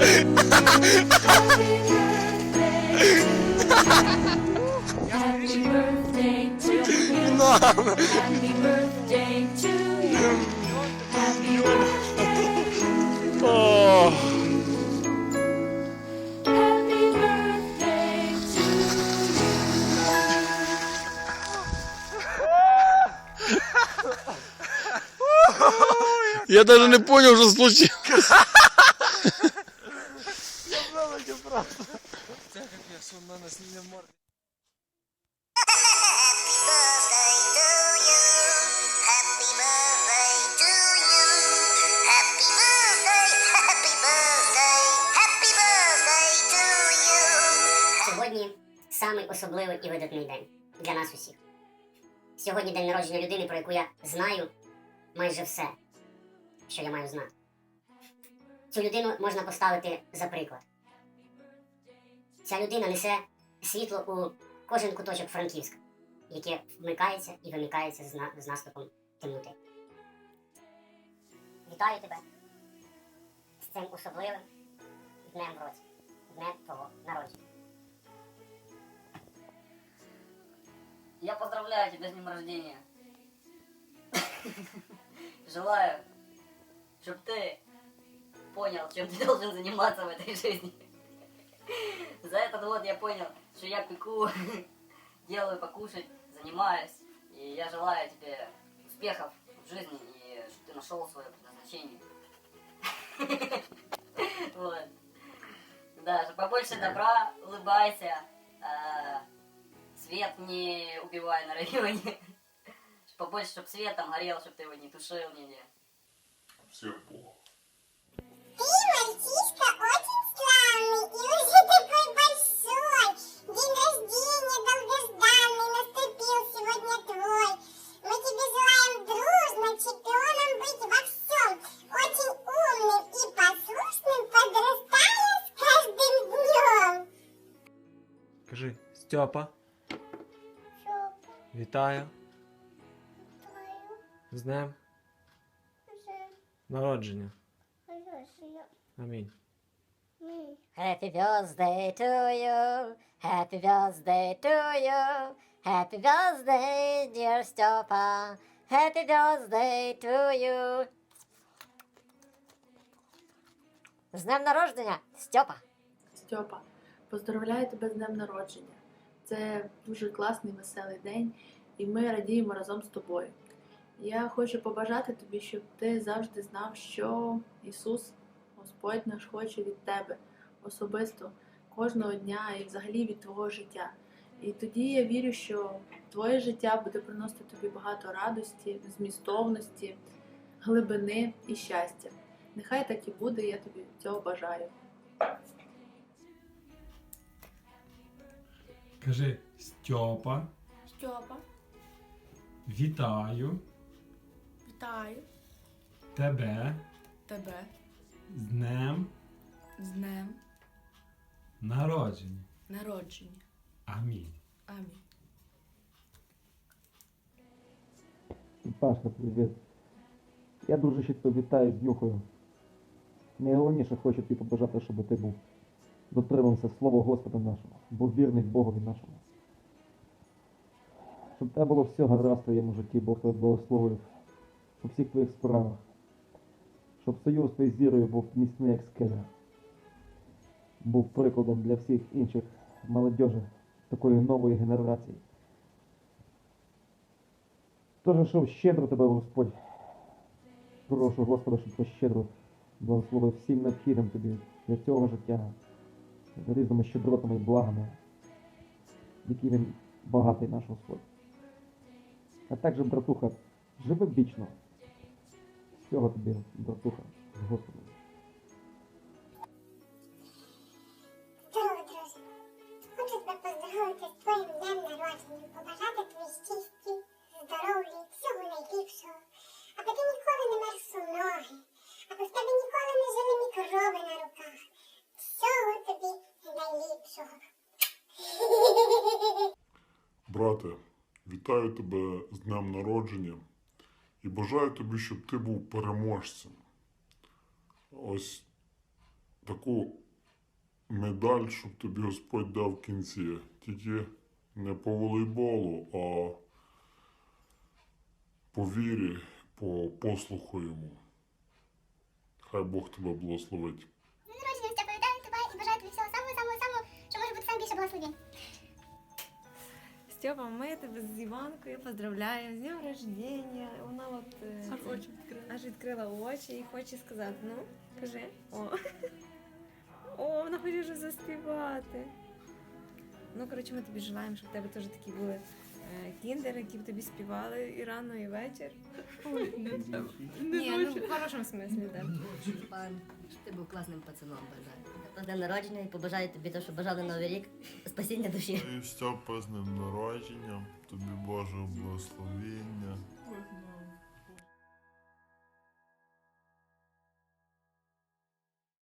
О, я даже не понял, что случилось. Самий особливий і видатний день для нас усіх. Сьогодні день народження людини, про яку я знаю майже все, що я маю знати. Цю людину можна поставити за приклад. Ця людина несе світло у кожен куточок Франківська, яке вмикається і вимикається з, на- з наступом темноти. Вітаю тебе з цим особливим днем в році, днем твого народження. Я поздравляю тебя с днем рождения. Желаю, чтобы ты понял, чем ты должен заниматься в этой жизни. За этот год я понял, что я пеку, делаю покушать, занимаюсь. И я желаю тебе успехов в жизни и чтобы ты нашел свое предназначение. Вот. Да, побольше добра, улыбайся. Свет не убивай на районе. Чтоб Побольше, чтобы светом горел, чтобы ты его не тушил нигде. Всех Бог. Ты мальчишка очень славный и уже такой большой. День рождения долгожданный наступил сегодня твой. Мы тебе желаем дружно чемпионом быть во всем. Очень умным и послушным, подрастая с каждым днем. Кажи, Стьопа, вітаю з днем народження. Амінь. Happy birthday to you. Happy birthday to you. Happy birthday, dear Stепа. Happy birthday to you. З днем народження, Степа. Стьопа, поздравляю тебе з днем народження. Це дуже класний веселий день, і ми радіємо разом з тобою. Я хочу побажати тобі, щоб ти завжди знав, що Ісус, Господь наш, хоче від тебе особисто кожного дня і взагалі від твого життя. І тоді я вірю, що твоє життя буде приносити тобі багато радості, змістовності, глибини і щастя. Нехай так і буде, я тобі цього бажаю. Кажи Стьопа, Стьопа, вітаю вітаю тебе тебе з днем з днем народження. народження. Амінь. Амінь. Пашка, привіт. Я дуже щиро вітаю з Юхою. Найголовніше хочу тобі побажати, щоб ти був дотримався слова Господа нашого, був вірний Богові нашому. Щоб тебе було все гаразд в твоєму житті, Бог тебе благословив у всіх твоїх справах. Щоб союз твій з вірою був міцний, як скеля. Був прикладом для всіх інших молодежі такої нової генерації. Тож, щоб щедро тебе, Господь, прошу Господа, щоб ти щедро благословив всім необхідним тобі для цього життя, різними щедротами і благами, які він багатий наш Господь. А також, братуха, живи вічно. Всього тобі, братуха, з Господом. Брате, вітаю тебе з днем народження і бажаю тобі, щоб ти був переможцем. Ось таку медаль, щоб тобі Господь дав в кінці. Тільки не по волейболу, а по вірі, по послуху йому. Хай Бог тебе благословить. Народження, Степа, вітаю тебе і бажаю тобі всього самого-самого-самого, що може бути саме більше благословень. Степа, ми тебе з Іванкою поздравляємо з днем рождения. Вона от е, Аж це, очі відкрили. аж відкрила очі і хоче сказати, ну, кажи. О. О, вона хоче вже заспівати. Ну, коротше, ми тобі желаємо, щоб в тебе теж такі були Е, кіндери, які б тобі співали і рано, і вечір. Ні, ну в хорошому смислі, так. Пан, щоб ти був класним пацаном, бажаю. На день народження і побажаю тобі те, що бажали Новий рік, спасіння душі. І Стьопа з ним народженням, тобі Божого благословіння,